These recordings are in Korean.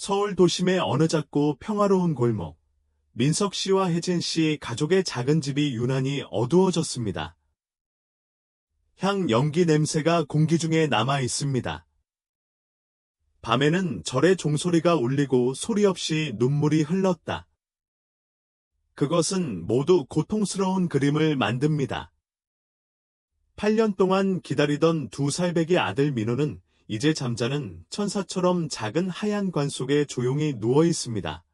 서울 도심의 어느 작고 평화로운 골목. 민석 씨와 혜진 씨 가족의 작은 집이 유난히 어두워졌습니다. 향 연기 냄새가 공기 중에 남아 있습니다. 밤에는 절의 종소리가 울리고 소리 없이 눈물이 흘렀다. 그것은 모두 고통스러운 그림을 만듭니다. 8년 동안 기다리던 두 살배기 아들 민호는 이제 잠자는 천사처럼 작은 하얀 관 속에 조용히 누워 있습니다.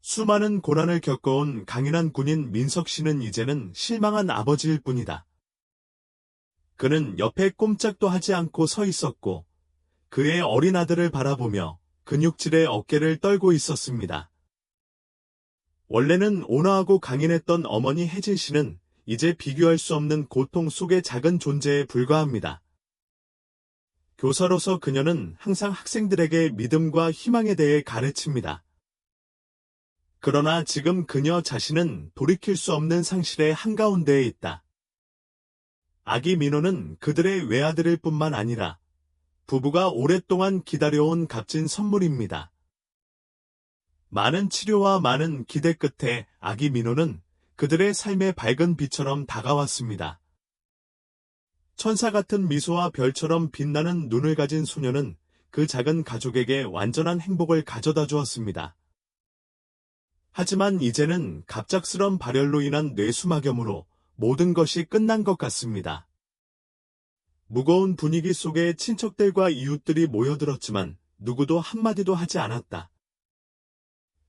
수많은 고난을 겪어온 강인한 군인 민석 씨는 이제는 실망한 아버지일 뿐이다. 그는 옆에 꼼짝도 하지 않고 서 있었고 그의 어린 아들을 바라보며 근육질의 어깨를 떨고 있었습니다. 원래는 온화하고 강인했던 어머니 혜진 씨는 이제 비교할 수 없는 고통 속의 작은 존재에 불과합니다. 교사로서 그녀는 항상 학생들에게 믿음과 희망에 대해 가르칩니다. 그러나 지금 그녀 자신은 돌이킬 수 없는 상실의 한가운데에 있다. 아기 민호는 그들의 외아들일 뿐만 아니라 부부가 오랫동안 기다려온 값진 선물입니다. 많은 치료와 많은 기대 끝에 아기 민호는 그들의 삶의 밝은 빛처럼 다가왔습니다. 천사 같은 미소와 별처럼 빛나는 눈을 가진 소녀는 그 작은 가족에게 완전한 행복을 가져다 주었습니다. 하지만 이제는 갑작스런 발열로 인한 뇌수막염으로 모든 것이 끝난 것 같습니다. 무거운 분위기 속에 친척들과 이웃들이 모여들었지만 누구도 한마디도 하지 않았다.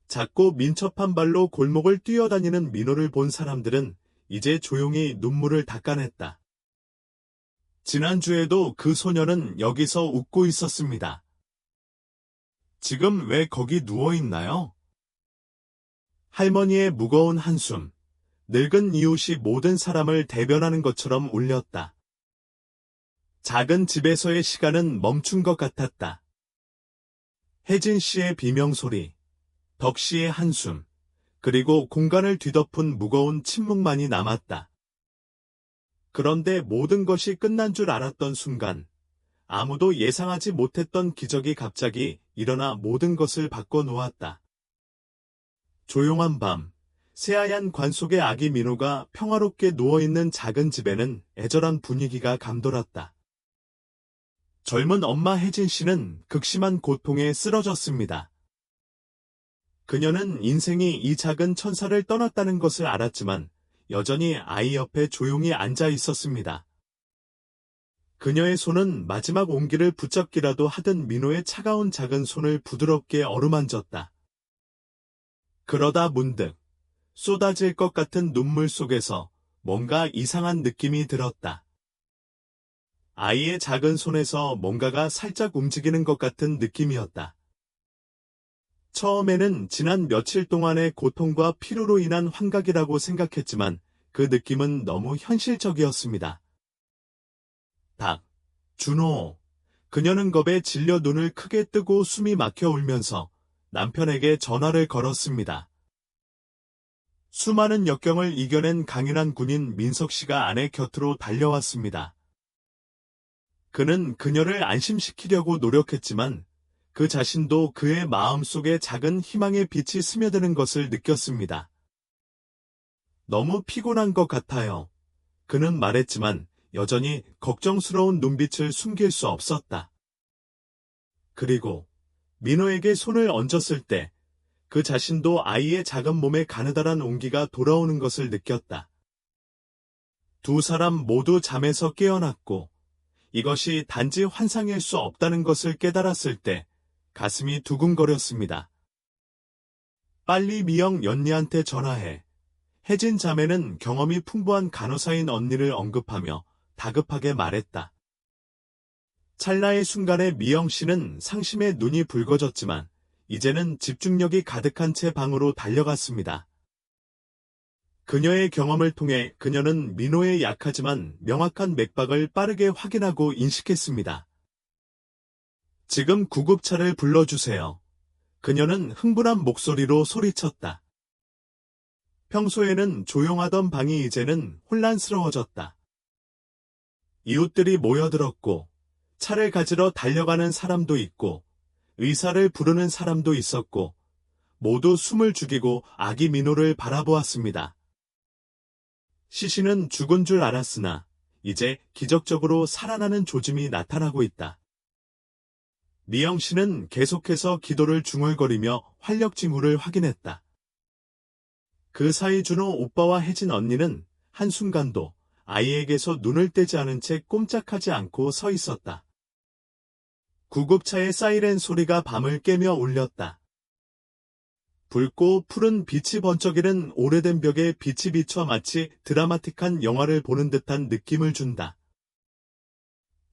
작고 민첩한 발로 골목을 뛰어다니는 민호를 본 사람들은 이제 조용히 눈물을 닦아냈다. 지난주에도 그 소녀는 여기서 웃고 있었습니다. 지금 왜 거기 누워 있나요? 할머니의 무거운 한숨, 늙은 이웃이 모든 사람을 대변하는 것처럼 울렸다. 작은 집에서의 시간은 멈춘 것 같았다. 혜진 씨의 비명소리, 덕 씨의 한숨, 그리고 공간을 뒤덮은 무거운 침묵만이 남았다. 그런데 모든 것이 끝난 줄 알았던 순간, 아무도 예상하지 못했던 기적이 갑자기 일어나 모든 것을 바꿔놓았다. 조용한 밤, 새하얀 관 속의 아기 민호가 평화롭게 누워있는 작은 집에는 애절한 분위기가 감돌았다. 젊은 엄마 혜진 씨는 극심한 고통에 쓰러졌습니다. 그녀는 인생이 이 작은 천사를 떠났다는 것을 알았지만 여전히 아이 옆에 조용히 앉아 있었습니다. 그녀의 손은 마지막 온기를 붙잡기라도 하던 민호의 차가운 작은 손을 부드럽게 어루만졌다. 그러다 문득 쏟아질 것 같은 눈물 속에서 뭔가 이상한 느낌이 들었다. 아이의 작은 손에서 뭔가가 살짝 움직이는 것 같은 느낌이었다. 처음에는 지난 며칠 동안의 고통과 피로로 인한 환각이라고 생각했지만 그 느낌은 너무 현실적이었습니다. 닭, 준호. 그녀는 겁에 질려 눈을 크게 뜨고 숨이 막혀 울면서 남편에게 전화를 걸었습니다. 수많은 역경을 이겨낸 강인한 군인 민석 씨가 아내 곁으로 달려왔습니다. 그는 그녀를 안심시키려고 노력했지만 그 자신도 그의 마음속에 작은 희망의 빛이 스며드는 것을 느꼈습니다. 너무 피곤한 것 같아요. 그는 말했지만 여전히 걱정스러운 눈빛을 숨길 수 없었다. 그리고 민호에게 손을 얹었을 때 그 자신도 아이의 작은 몸에 가느다란 온기가 돌아오는 것을 느꼈다. 두 사람 모두 잠에서 깨어났고 이것이 단지 환상일 수 없다는 것을 깨달았을 때 가슴이 두근거렸습니다. 빨리 미영 연니한테 전화해. 혜진 자매는 경험이 풍부한 간호사인 언니를 언급하며 다급하게 말했다. 찰나의 순간에 미영 씨는 상심에 눈이 붉어졌지만 이제는 집중력이 가득한 채 방으로 달려갔습니다. 그녀의 경험을 통해 그녀는 민호의 약하지만 명확한 맥박을 빠르게 확인하고 인식했습니다. 지금 구급차를 불러주세요. 그녀는 흥분한 목소리로 소리쳤다. 평소에는 조용하던 방이 이제는 혼란스러워졌다. 이웃들이 모여들었고 차를 가지러 달려가는 사람도 있고 의사를 부르는 사람도 있었고, 모두 숨을 죽이고 아기 민호를 바라보았습니다. 시신은 죽은 줄 알았으나, 이제 기적적으로 살아나는 조짐이 나타나고 있다. 미영 씨는 계속해서 기도를 중얼거리며 활력 징후를 확인했다. 그 사이 준호 오빠와 혜진 언니는 한순간도 아이에게서 눈을 떼지 않은 채 꼼짝하지 않고 서 있었다. 구급차의 사이렌 소리가 밤을 깨며 울렸다. 붉고 푸른 빛이 번쩍이는 오래된 벽에 빛이 비춰 마치 드라마틱한 영화를 보는 듯한 느낌을 준다.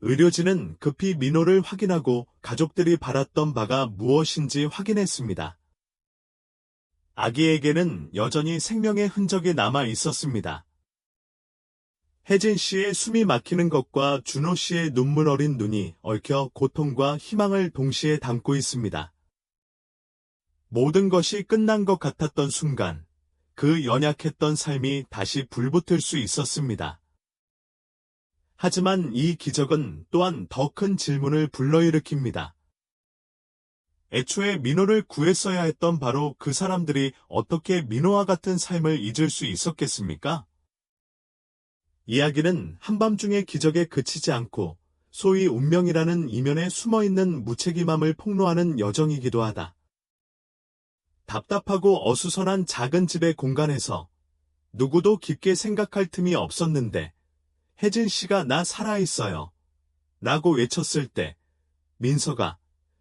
의료진은 급히 민호를 확인하고 가족들이 바랐던 바가 무엇인지 확인했습니다. 아기에게는 여전히 생명의 흔적이 남아 있었습니다. 혜진 씨의 숨이 막히는 것과 준호 씨의 눈물 어린 눈이 얽혀 고통과 희망을 동시에 담고 있습니다. 모든 것이 끝난 것 같았던 순간, 그 연약했던 삶이 다시 불붙을 수 있었습니다. 하지만 이 기적은 또한 더 큰 질문을 불러일으킵니다. 애초에 민호를 구했어야 했던 바로 그 사람들이 어떻게 민호와 같은 삶을 잊을 수 있었겠습니까? 이야기는 한밤중의 기적에 그치지 않고 소위 운명이라는 이면에 숨어있는 무책임함을 폭로하는 여정이기도 하다. 답답하고 어수선한 작은 집의 공간에서 누구도 깊게 생각할 틈이 없었는데 혜진 씨가 나 살아있어요. 라고 외쳤을 때 민서가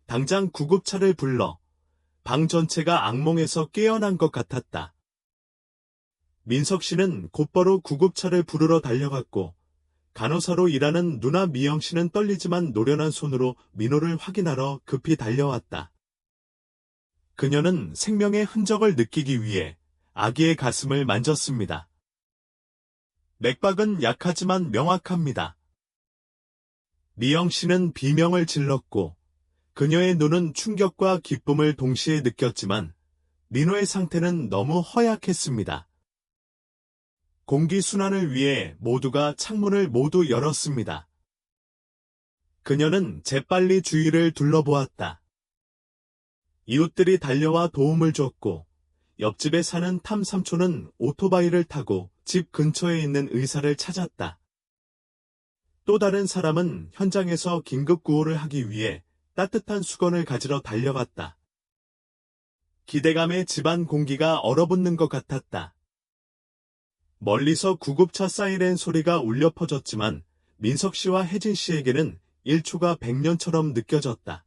당장 구급차를 불러 방 전체가 악몽에서 깨어난 것 같았다. 민석 씨는 곧바로 구급차를 부르러 달려갔고 간호사로 일하는 누나 미영 씨는 떨리지만 노련한 손으로 민호를 확인하러 급히 달려왔다. 그녀는 생명의 흔적을 느끼기 위해 아기의 가슴을 만졌습니다. 맥박은 약하지만 명확합니다. 미영 씨는 비명을 질렀고 그녀의 눈은 충격과 기쁨을 동시에 느꼈지만 민호의 상태는 너무 허약했습니다. 공기 순환을 위해 모두가 창문을 모두 열었습니다. 그녀는 재빨리 주위를 둘러보았다. 이웃들이 달려와 도움을 줬고 옆집에 사는 탐삼촌은 오토바이를 타고 집 근처에 있는 의사를 찾았다. 또 다른 사람은 현장에서 긴급 구호를 하기 위해 따뜻한 수건을 가지러 달려갔다. 기대감에 집안 공기가 얼어붙는 것 같았다. 멀리서 구급차 사이렌 소리가 울려 퍼졌지만 민석 씨와 혜진 씨에게는 1초가 100년처럼 느껴졌다.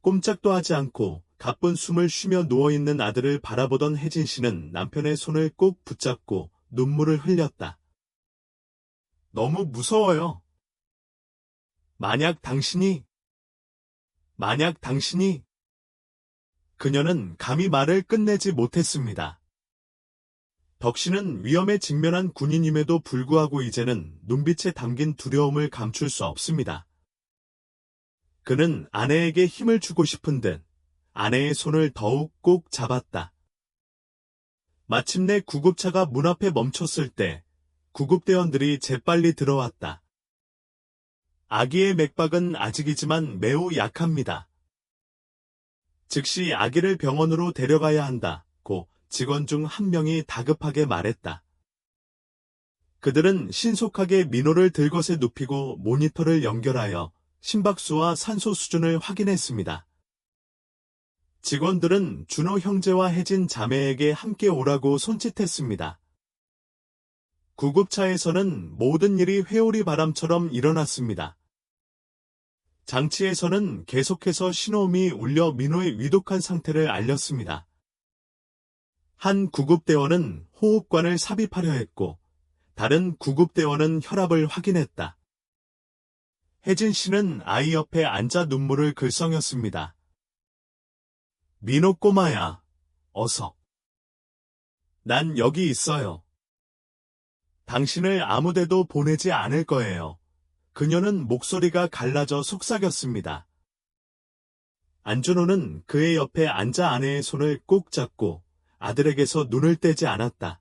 꼼짝도 하지 않고 가쁜 숨을 쉬며 누워있는 아들을 바라보던 혜진 씨는 남편의 손을 꼭 붙잡고 눈물을 흘렸다. 너무 무서워요. 만약 당신이 만약 당신이 그녀는 감히 말을 끝내지 못했습니다. 덕씨는 위험에 직면한 군인임에도 불구하고 이제는 눈빛에 담긴 두려움을 감출 수 없습니다. 그는 아내에게 힘을 주고 싶은 듯 아내의 손을 더욱 꼭 잡았다. 마침내 구급차가 문 앞에 멈췄을 때 구급대원들이 재빨리 들어왔다. 아기의 맥박은 아직이지만 매우 약합니다. 즉시 아기를 병원으로 데려가야 한다 고 직원 중 한 명이 다급하게 말했다. 그들은 신속하게 민호를 들것에 눕히고 모니터를 연결하여 심박수와 산소 수준을 확인했습니다. 직원들은 준호 형제와 혜진 자매에게 함께 오라고 손짓했습니다. 구급차에서는 모든 일이 회오리 바람처럼 일어났습니다. 장치에서는 계속해서 신호음이 울려 민호의 위독한 상태를 알렸습니다. 한 구급대원은 호흡관을 삽입하려 했고, 다른 구급대원은 혈압을 확인했다. 혜진 씨는 아이 옆에 앉아 눈물을 글썽였습니다. 민호 꼬마야, 어서. 난 여기 있어요. 당신을 아무데도 보내지 않을 거예요. 그녀는 목소리가 갈라져 속삭였습니다. 안준호는 그의 옆에 앉아 아내의 손을 꼭 잡고 아들에게서 눈을 떼지 않았다.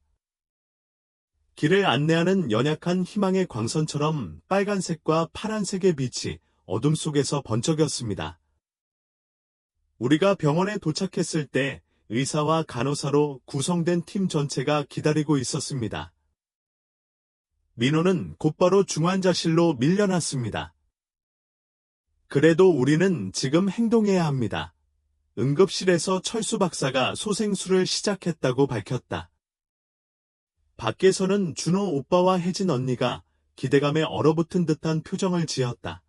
길을 안내하는 연약한 희망의 광선처럼 빨간색과 파란색의 빛이 어둠 속에서 번쩍였습니다. 우리가 병원에 도착했을 때 의사와 간호사로 구성된 팀 전체가 기다리고 있었습니다. 민호는 곧바로 중환자실로 밀려났습니다. 그래도 우리는 지금 행동해야 합니다. 응급실에서 철수 박사가 소생술을 시작했다고 밝혔다. 밖에서는 준호 오빠와 혜진 언니가 기대감에 얼어붙은 듯한 표정을 지었다.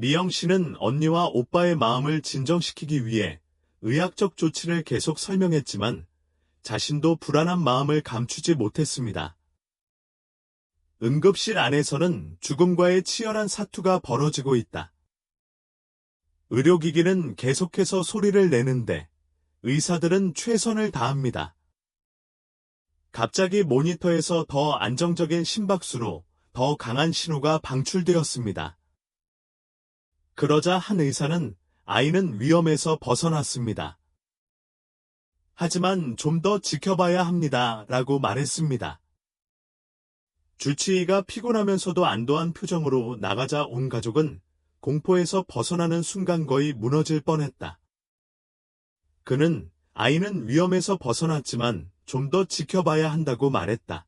미영 씨는 언니와 오빠의 마음을 진정시키기 위해 의학적 조치를 계속 설명했지만 자신도 불안한 마음을 감추지 못했습니다. 응급실 안에서는 죽음과의 치열한 사투가 벌어지고 있다. 의료기기는 계속해서 소리를 내는데 의사들은 최선을 다합니다. 갑자기 모니터에서 더 안정적인 심박수로 더 강한 신호가 방출되었습니다. 그러자 한 의사는 아이는 위험에서 벗어났습니다. 하지만 좀 더 지켜봐야 합니다. 라고 말했습니다. 주치의가 피곤하면서도 안도한 표정으로 나가자 온 가족은 공포에서 벗어나는 순간 거의 무너질 뻔했다. 그는 아이는 위험에서 벗어났지만 좀 더 지켜봐야 한다고 말했다.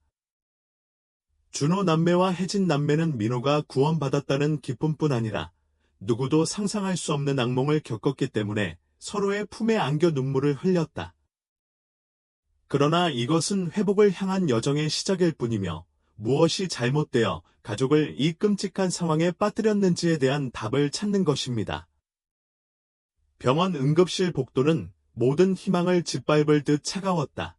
준호 남매와 혜진 남매는 민호가 구원받았다는 기쁨뿐 아니라 누구도 상상할 수 없는 악몽을 겪었기 때문에 서로의 품에 안겨 눈물을 흘렸다. 그러나 이것은 회복을 향한 여정의 시작일 뿐이며 무엇이 잘못되어 가족을 이 끔찍한 상황에 빠뜨렸는지에 대한 답을 찾는 것입니다. 병원 응급실 복도는 모든 희망을 짓밟을 듯 차가웠다.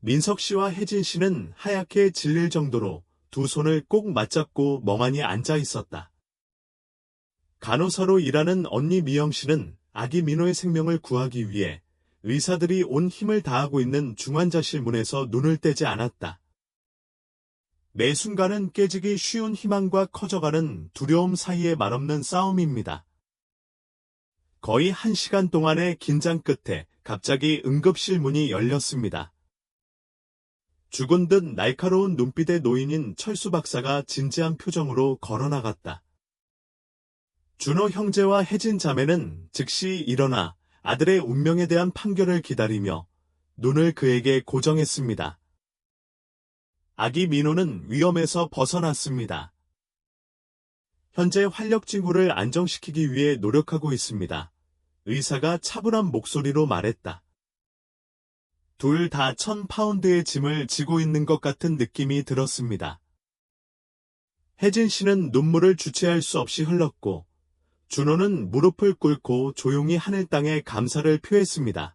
민석 씨와 혜진 씨는 하얗게 질릴 정도로 두 손을 꼭 맞잡고 멍하니 앉아 있었다. 간호사로 일하는 언니 미영 씨는 아기 민호의 생명을 구하기 위해 의사들이 온 힘을 다하고 있는 중환자실 문에서 눈을 떼지 않았다. 매 순간은 깨지기 쉬운 희망과 커져가는 두려움 사이의 말없는 싸움입니다. 거의 한 시간 동안의 긴장 끝에 갑자기 응급실 문이 열렸습니다. 죽은 듯 날카로운 눈빛의 노인인 철수 박사가 진지한 표정으로 걸어나갔다. 준호 형제와 혜진 자매는 즉시 일어나 아들의 운명에 대한 판결을 기다리며 눈을 그에게 고정했습니다. 아기 민호는 위험에서 벗어났습니다. 현재 활력 징후를 안정시키기 위해 노력하고 있습니다. 의사가 차분한 목소리로 말했다. 둘다1 파운드의 짐을 지고 있는 것 같은 느낌이 들었습니다. 혜진 씨는 눈물을 주체할 수 없이 흘렀고, 준호는 무릎을 꿇고 조용히 하늘 땅에 감사를 표했습니다.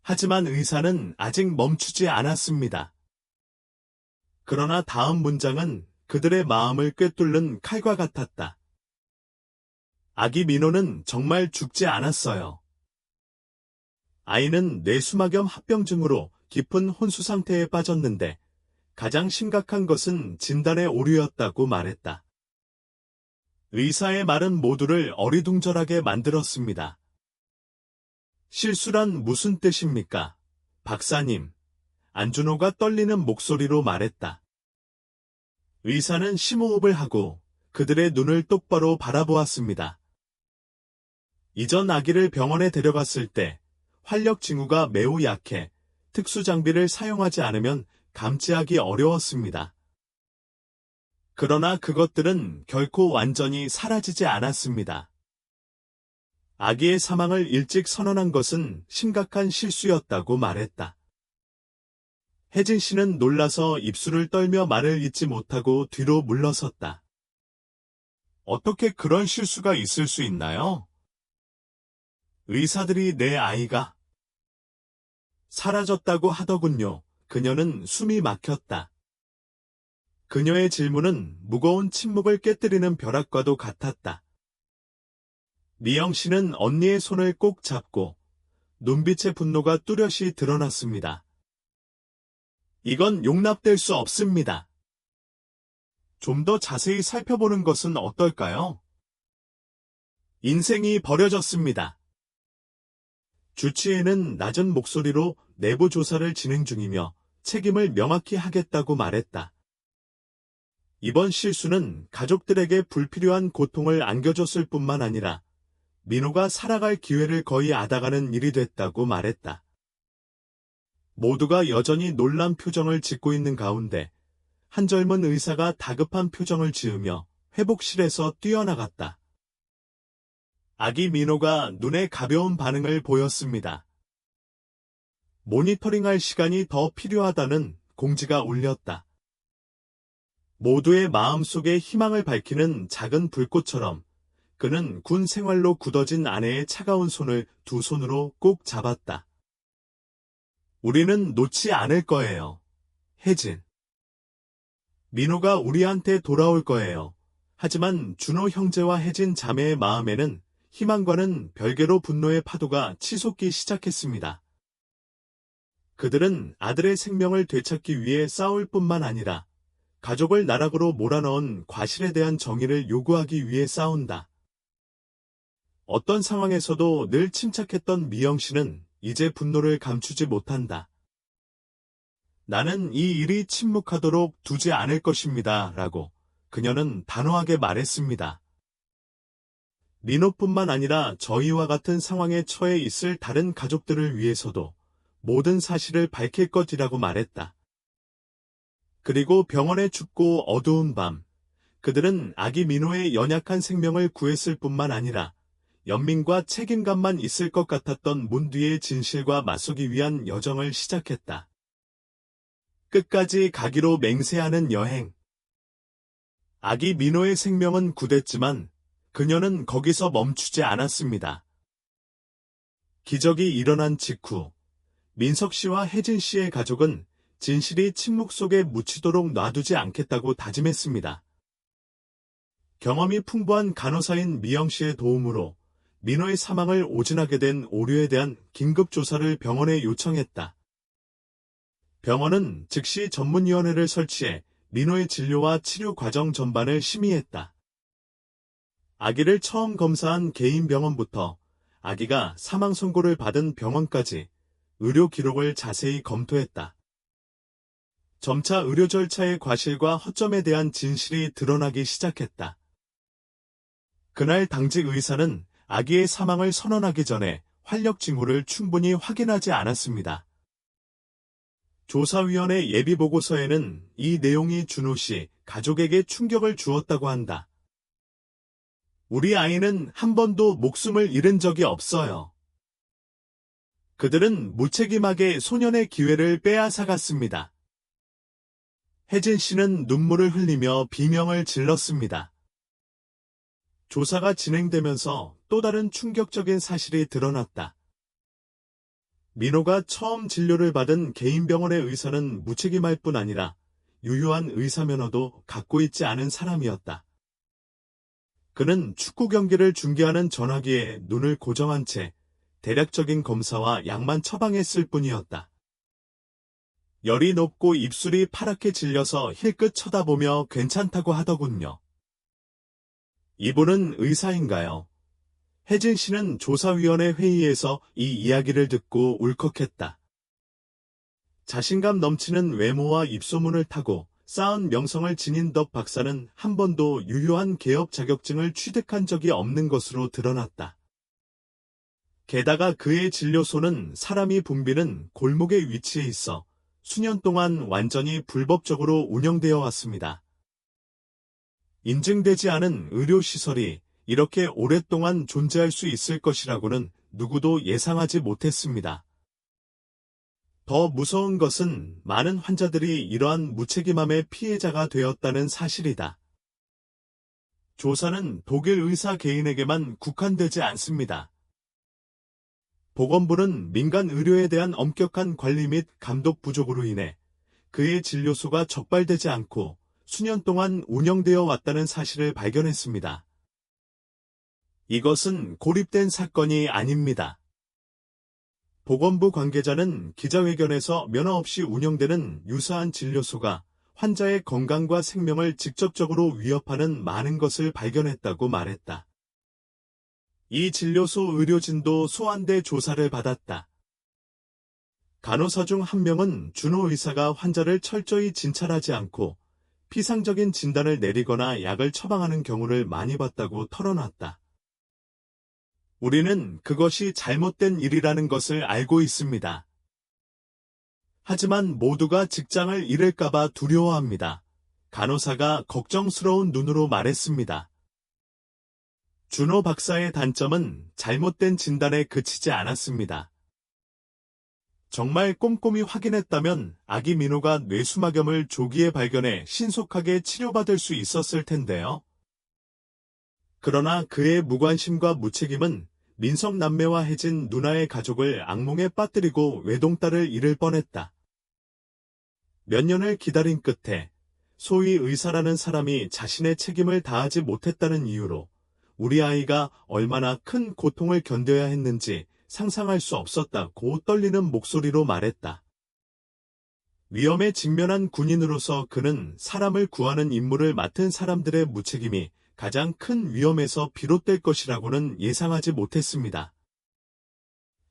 하지만 의사는 아직 멈추지 않았습니다. 그러나 다음 문장은 그들의 마음을 꿰뚫는 칼과 같았다. 아기 민호는 정말 죽지 않았어요. 아이는 뇌수막염 합병증으로 깊은 혼수 상태에 빠졌는데 가장 심각한 것은 진단의 오류였다고 말했다. 의사의 말은 모두를 어리둥절하게 만들었습니다. 실수란 무슨 뜻입니까? 박사님. 안준호가 떨리는 목소리로 말했다. 의사는 심호흡을 하고 그들의 눈을 똑바로 바라보았습니다. 이전 아기를 병원에 데려갔을 때 활력 징후가 매우 약해 특수 장비를 사용하지 않으면 감지하기 어려웠습니다. 그러나 그것들은 결코 완전히 사라지지 않았습니다. 아기의 사망을 일찍 선언한 것은 심각한 실수였다고 말했다. 혜진 씨는 놀라서 입술을 떨며 말을 잇지 못하고 뒤로 물러섰다. 어떻게 그런 실수가 있을 수 있나요? 의사들이 내 아이가 사라졌다고 하더군요. 그녀는 숨이 막혔다. 그녀의 질문은 무거운 침묵을 깨뜨리는 벼락과도 같았다. 미영 씨는 언니의 손을 꼭 잡고 눈빛의 분노가 뚜렷이 드러났습니다. 이건 용납될 수 없습니다. 좀 더 자세히 살펴보는 것은 어떨까요? 인생이 버려졌습니다. 주치의는 낮은 목소리로 내부 조사를 진행 중이며 책임을 명확히 하겠다고 말했다. 이번 실수는 가족들에게 불필요한 고통을 안겨줬을 뿐만 아니라 민호가 살아갈 기회를 거의 앗아가는 일이 됐다고 말했다. 모두가 여전히 놀란 표정을 짓고 있는 가운데 한 젊은 의사가 다급한 표정을 지으며 회복실에서 뛰어나갔다. 아기 민호가 눈에 가벼운 반응을 보였습니다. 모니터링할 시간이 더 필요하다는 공지가 울렸다. 모두의 마음속에 희망을 밝히는 작은 불꽃처럼 그는 군 생활로 굳어진 아내의 차가운 손을 두 손으로 꼭 잡았다. 우리는 놓지 않을 거예요. 혜진. 민호가 우리한테 돌아올 거예요. 하지만 준호 형제와 혜진 자매의 마음에는 희망과는 별개로 분노의 파도가 치솟기 시작했습니다. 그들은 아들의 생명을 되찾기 위해 싸울 뿐만 아니라 가족을 나락으로 몰아넣은 과실에 대한 정의를 요구하기 위해 싸운다. 어떤 상황에서도 늘 침착했던 미영 씨는 이제 분노를 감추지 못한다. 나는 이 일이 침묵하도록 두지 않을 것입니다. 라고 그녀는 단호하게 말했습니다. 민호뿐만 아니라 저희와 같은 상황에 처해 있을 다른 가족들을 위해서도 모든 사실을 밝힐 것이라고 말했다. 그리고 병원의 춥고 어두운 밤, 그들은 아기 민호의 연약한 생명을 구했을 뿐만 아니라 연민과 책임감만 있을 것 같았던 문뒤의 진실과 맞서기 위한 여정을 시작했다. 끝까지 가기로 맹세하는 여행. 아기 민호의 생명은 굳었지만 그녀는 거기서 멈추지 않았습니다. 기적이 일어난 직후 민석 씨와 혜진 씨의 가족은 진실이 침묵 속에 묻히도록 놔두지 않겠다고 다짐했습니다. 경험이 풍부한 간호사인 미영 씨의 도움으로 민호의 사망을 오진하게 된 오류에 대한 긴급 조사를 병원에 요청했다. 병원은 즉시 전문위원회를 설치해 민호의 진료와 치료 과정 전반을 심의했다. 아기를 처음 검사한 개인 병원부터 아기가 사망 선고를 받은 병원까지 의료 기록을 자세히 검토했다. 점차 의료 절차의 과실과 허점에 대한 진실이 드러나기 시작했다. 그날 당직 의사는 아기의 사망을 선언하기 전에 활력 징후를 충분히 확인하지 않았습니다. 조사위원회 예비보고서에는 이 내용이 준호 씨 가족에게 충격을 주었다고 한다. 우리 아이는 한 번도 목숨을 잃은 적이 없어요. 그들은 무책임하게 소년의 기회를 빼앗아갔습니다. 혜진 씨는 눈물을 흘리며 비명을 질렀습니다. 조사가 진행되면서 또 다른 충격적인 사실이 드러났다. 민호가 처음 진료를 받은 개인 병원의 의사는 무책임할 뿐 아니라 유효한 의사 면허도 갖고 있지 않은 사람이었다. 그는 축구 경기를 중계하는 전화기에 눈을 고정한 채 대략적인 검사와 약만 처방했을 뿐이었다. 열이 높고 입술이 파랗게 질려서 힐끗 쳐다보며 괜찮다고 하더군요. 이분은 의사인가요? 혜진 씨는 조사위원회 회의에서 이 이야기를 듣고 울컥했다. 자신감 넘치는 외모와 입소문을 타고 쌓은 명성을 지닌 덕 박사는 한 번도 유효한 개업 자격증을 취득한 적이 없는 것으로 드러났다. 게다가 그의 진료소는 사람이 붐비는 골목에 위치해 있어 수년 동안 완전히 불법적으로 운영되어 왔습니다. 인증되지 않은 의료시설이 이렇게 오랫동안 존재할 수 있을 것이라고는 누구도 예상하지 못했습니다. 더 무서운 것은 많은 환자들이 이러한 무책임함의 피해자가 되었다는 사실이다. 조사는 독일 의사 개인에게만 국한되지 않습니다. 보건부는 민간 의료에 대한 엄격한 관리 및 감독 부족으로 인해 그의 진료소가 적발되지 않고 수년 동안 운영되어 왔다는 사실을 발견했습니다. 이것은 고립된 사건이 아닙니다. 보건부 관계자는 기자회견에서 면허 없이 운영되는 유사한 진료소가 환자의 건강과 생명을 직접적으로 위협하는 많은 것을 발견했다고 말했다. 이 진료소 의료진도 소환대 조사를 받았다. 간호사 중 한 명은 준호 의사가 환자를 철저히 진찰하지 않고 피상적인 진단을 내리거나 약을 처방하는 경우를 많이 봤다고 털어놨다. 우리는 그것이 잘못된 일이라는 것을 알고 있습니다. 하지만 모두가 직장을 잃을까봐 두려워합니다. 간호사가 걱정스러운 눈으로 말했습니다. 준호 박사의 단점은 잘못된 진단에 그치지 않았습니다. 정말 꼼꼼히 확인했다면 아기 민호가 뇌수막염을 조기에 발견해 신속하게 치료받을 수 있었을 텐데요. 그러나 그의 무관심과 무책임은 민석 남매와 혜진 누나의 가족을 악몽에 빠뜨리고 외동딸을 잃을 뻔했다. 몇 년을 기다린 끝에 소위 의사라는 사람이 자신의 책임을 다하지 못했다는 이유로 우리 아이가 얼마나 큰 고통을 견뎌야 했는지 상상할 수 없었다고 떨리는 목소리로 말했다. 위험에 직면한 군인으로서 그는 사람을 구하는 임무를 맡은 사람들의 무책임이 가장 큰 위험에서 비롯될 것이라고는 예상하지 못했습니다.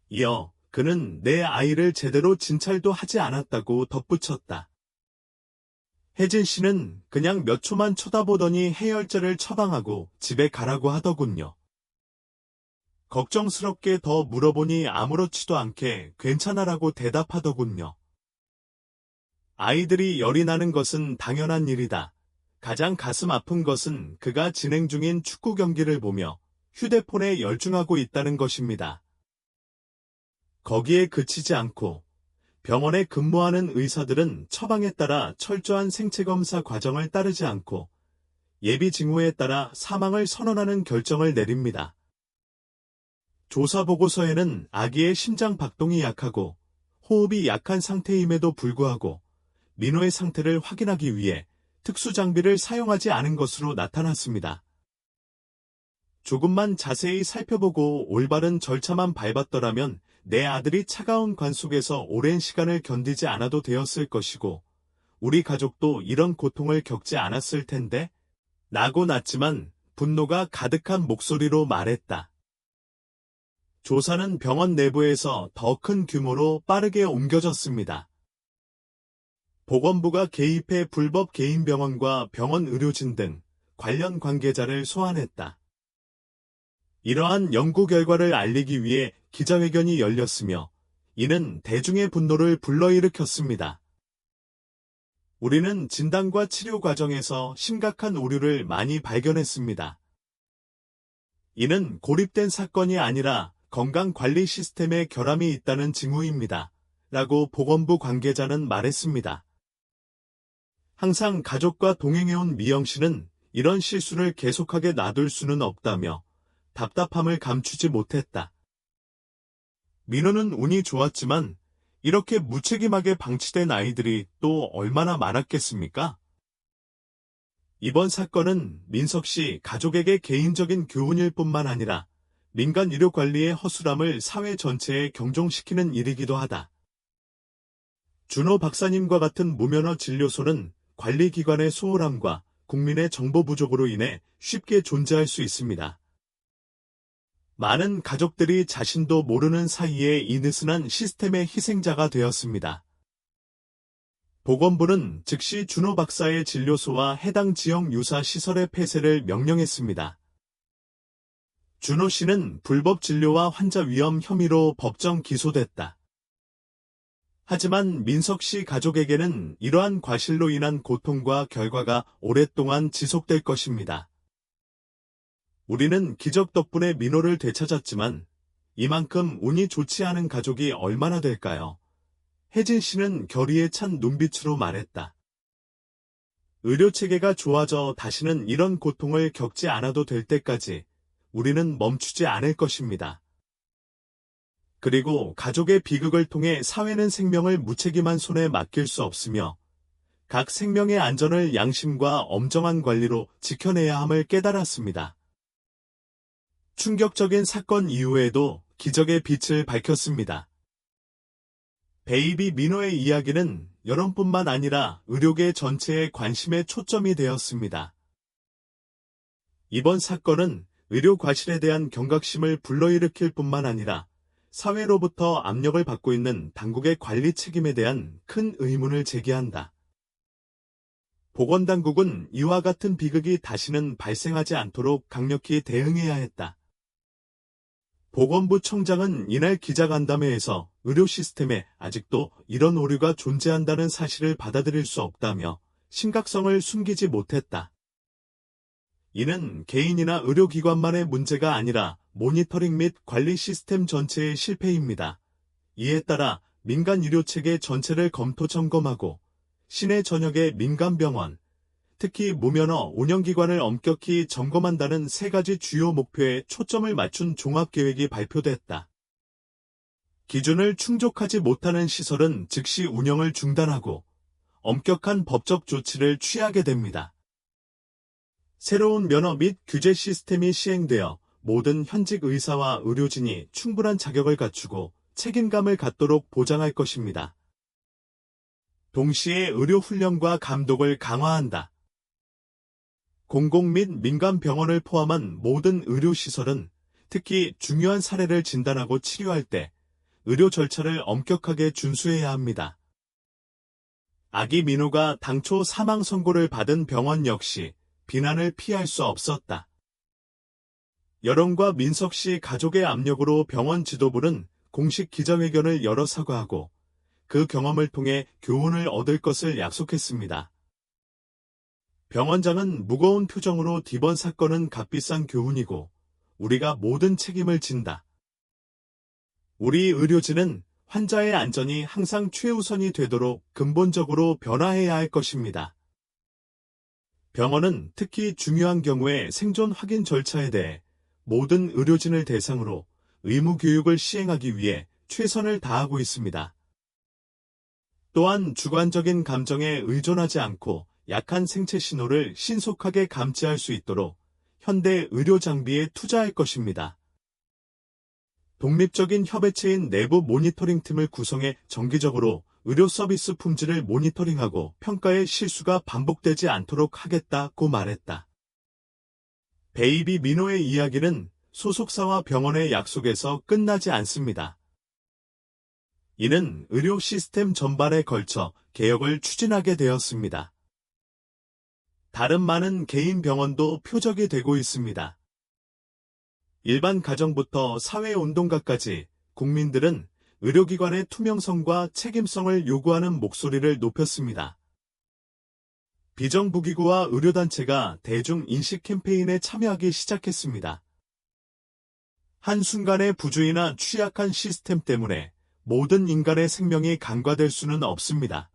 이어 그는 내 아이를 제대로 진찰도 하지 않았다고 덧붙였다. 혜진 씨는 그냥 몇 초만 쳐다보더니 해열제를 처방하고 집에 가라고 하더군요. 걱정스럽게 더 물어보니 아무렇지도 않게 괜찮아라고 대답하더군요. 아이들이 열이 나는 것은 당연한 일이다. 가장 가슴 아픈 것은 그가 진행 중인 축구 경기를 보며 휴대폰에 열중하고 있다는 것입니다. 거기에 그치지 않고 병원에 근무하는 의사들은 처방에 따라 철저한 생체검사 과정을 따르지 않고 예비 징후에 따라 사망을 선언하는 결정을 내립니다. 조사 보고서에는 아기의 심장 박동이 약하고 호흡이 약한 상태임에도 불구하고 민호의 상태를 확인하기 위해 특수 장비를 사용하지 않은 것으로 나타났습니다. 조금만 자세히 살펴보고 올바른 절차만 밟았더라면 내 아들이 차가운 관 속에서 오랜 시간을 견디지 않아도 되었을 것이고 우리 가족도 이런 고통을 겪지 않았을 텐데 나고 났지만 분노가 가득한 목소리로 말했다. 조사는 병원 내부에서 더 큰 규모로 빠르게 옮겨졌습니다. 보건부가 개입해 불법 개인 병원과 병원 의료진 등 관련 관계자를 소환했다. 이러한 연구 결과를 알리기 위해 기자회견이 열렸으며 이는 대중의 분노를 불러일으켰습니다. 우리는 진단과 치료 과정에서 심각한 오류를 많이 발견했습니다. 이는 고립된 사건이 아니라 건강관리 시스템에 결함이 있다는 징후입니다. 라고 보건부 관계자는 말했습니다. 항상 가족과 동행해온 미영 씨는 이런 실수를 계속하게 놔둘 수는 없다며 답답함을 감추지 못했다. 민호는 운이 좋았지만 이렇게 무책임하게 방치된 아이들이 또 얼마나 많았겠습니까? 이번 사건은 민석 씨 가족에게 개인적인 교훈일 뿐만 아니라 민간 의료 관리의 허술함을 사회 전체에 경종시키는 일이기도 하다. 준호 박사님과 같은 무면허 진료소는 관리기관의 소홀함과 국민의 정보 부족으로 인해 쉽게 존재할 수 있습니다. 많은 가족들이 자신도 모르는 사이에 이 느슨한 시스템의 희생자가 되었습니다. 보건부는 즉시 준호 박사의 진료소와 해당 지역 유사 시설의 폐쇄를 명령했습니다. 준호 씨는 불법 진료와 환자 위험 혐의로 법정 기소됐다. 하지만 민석 씨 가족에게는 이러한 과실로 인한 고통과 결과가 오랫동안 지속될 것입니다. 우리는 기적 덕분에 민호를 되찾았지만 이만큼 운이 좋지 않은 가족이 얼마나 될까요? 혜진 씨는 결의에 찬 눈빛으로 말했다. 의료 체계가 좋아져 다시는 이런 고통을 겪지 않아도 될 때까지 우리는 멈추지 않을 것입니다. 그리고 가족의 비극을 통해 사회는 생명을 무책임한 손에 맡길 수 없으며 각 생명의 안전을 양심과 엄정한 관리로 지켜내야 함을 깨달았습니다. 충격적인 사건 이후에도 기적의 빛을 밝혔습니다. 베이비 민호의 이야기는 여론뿐만 아니라 의료계 전체의 관심의 초점이 되었습니다. 이번 사건은 의료 과실에 대한 경각심을 불러일으킬 뿐만 아니라 사회로부터 압력을 받고 있는 당국의 관리 책임에 대한 큰 의문을 제기한다. 보건당국은 이와 같은 비극이 다시는 발생하지 않도록 강력히 대응해야 했다. 보건부 청장은 이날 기자간담회에서 의료 시스템에 아직도 이런 오류가 존재한다는 사실을 받아들일 수 없다며 심각성을 숨기지 못했다. 이는 개인이나 의료기관만의 문제가 아니라 모니터링 및 관리 시스템 전체의 실패입니다. 이에 따라 민간 의료체계 전체를 검토 점검하고 시내 전역의 민간 병원, 특히 무면허 운영기관을 엄격히 점검한다는 세 가지 주요 목표에 초점을 맞춘 종합계획이 발표됐다. 기준을 충족하지 못하는 시설은 즉시 운영을 중단하고 엄격한 법적 조치를 취하게 됩니다. 새로운 면허 및 규제 시스템이 시행되어 모든 현직 의사와 의료진이 충분한 자격을 갖추고 책임감을 갖도록 보장할 것입니다. 동시에 의료 훈련과 감독을 강화한다. 공공 및 민간 병원을 포함한 모든 의료시설은 특히 중요한 사례를 진단하고 치료할 때 의료 절차를 엄격하게 준수해야 합니다. 아기 민호가 당초 사망 선고를 받은 병원 역시 비난을 피할 수 없었다. 여론과 민석 씨 가족의 압력으로 병원 지도부는 공식 기자회견을 열어 사과하고 그 경험을 통해 교훈을 얻을 것을 약속했습니다. 병원장은 무거운 표정으로 이번 사건은 값비싼 교훈이고 우리가 모든 책임을 진다. 우리 의료진은 환자의 안전이 항상 최우선이 되도록 근본적으로 변화해야 할 것입니다. 병원은 특히 중요한 경우에 생존 확인 절차에 대해 모든 의료진을 대상으로 의무 교육을 시행하기 위해 최선을 다하고 있습니다. 또한 주관적인 감정에 의존하지 않고 약한 생체 신호를 신속하게 감지할 수 있도록 현대 의료 장비에 투자할 것입니다. 독립적인 협의체인 내부 모니터링 팀을 구성해 정기적으로 의료 서비스 품질을 모니터링하고 평가의 실수가 반복되지 않도록 하겠다고 말했다. 베이비 민호의 이야기는 소속사와 병원의 약속에서 끝나지 않습니다. 이는 의료 시스템 전반에 걸쳐 개혁을 추진하게 되었습니다. 다른 많은 개인 병원도 표적이 되고 있습니다. 일반 가정부터 사회운동가까지 국민들은 의료기관의 투명성과 책임성을 요구하는 목소리를 높였습니다. 비정부기구와 의료단체가 대중인식 캠페인에 참여하기 시작했습니다. 한순간의 부주의나 취약한 시스템 때문에 모든 인간의 생명이 간과될 수는 없습니다.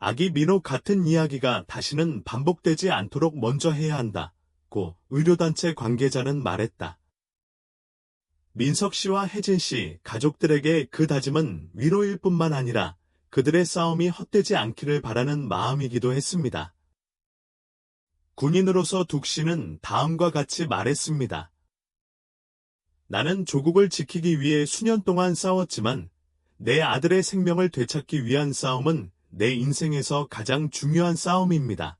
아기 민호 같은 이야기가 다시는 반복되지 않도록 먼저 해야 한다. 고 의료단체 관계자는 말했다. 민석 씨와 혜진 씨 가족들에게 그 다짐은 위로일 뿐만 아니라 그들의 싸움이 헛되지 않기를 바라는 마음이기도 했습니다. 군인으로서 둑 씨는 다음과 같이 말했습니다. 나는 조국을 지키기 위해 수년 동안 싸웠지만 내 아들의 생명을 되찾기 위한 싸움은 내 인생에서 가장 중요한 싸움입니다.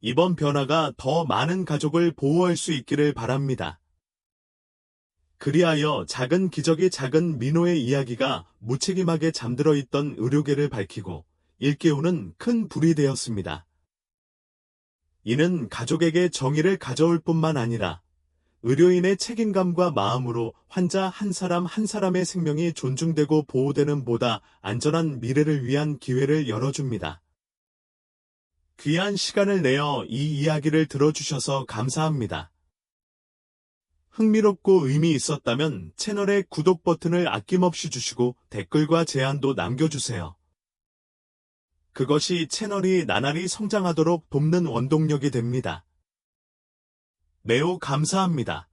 이번 변화가 더 많은 가족을 보호할 수 있기를 바랍니다. 그리하여 작은 기적이 작은 민호의 이야기가 무책임하게 잠들어 있던 의료계를 밝히고 일깨우는 큰 불이 되었습니다. 이는 가족에게 정의를 가져올 뿐만 아니라 의료인의 책임감과 마음으로 환자 한 사람 한 사람의 생명이 존중되고 보호되는 보다 안전한 미래를 위한 기회를 열어줍니다. 귀한 시간을 내어 이 이야기를 들어주셔서 감사합니다. 흥미롭고 의미 있었다면 채널의 구독 버튼을 아낌없이 주시고 댓글과 제안도 남겨주세요. 그것이 채널이 나날이 성장하도록 돕는 원동력이 됩니다. 매우 감사합니다.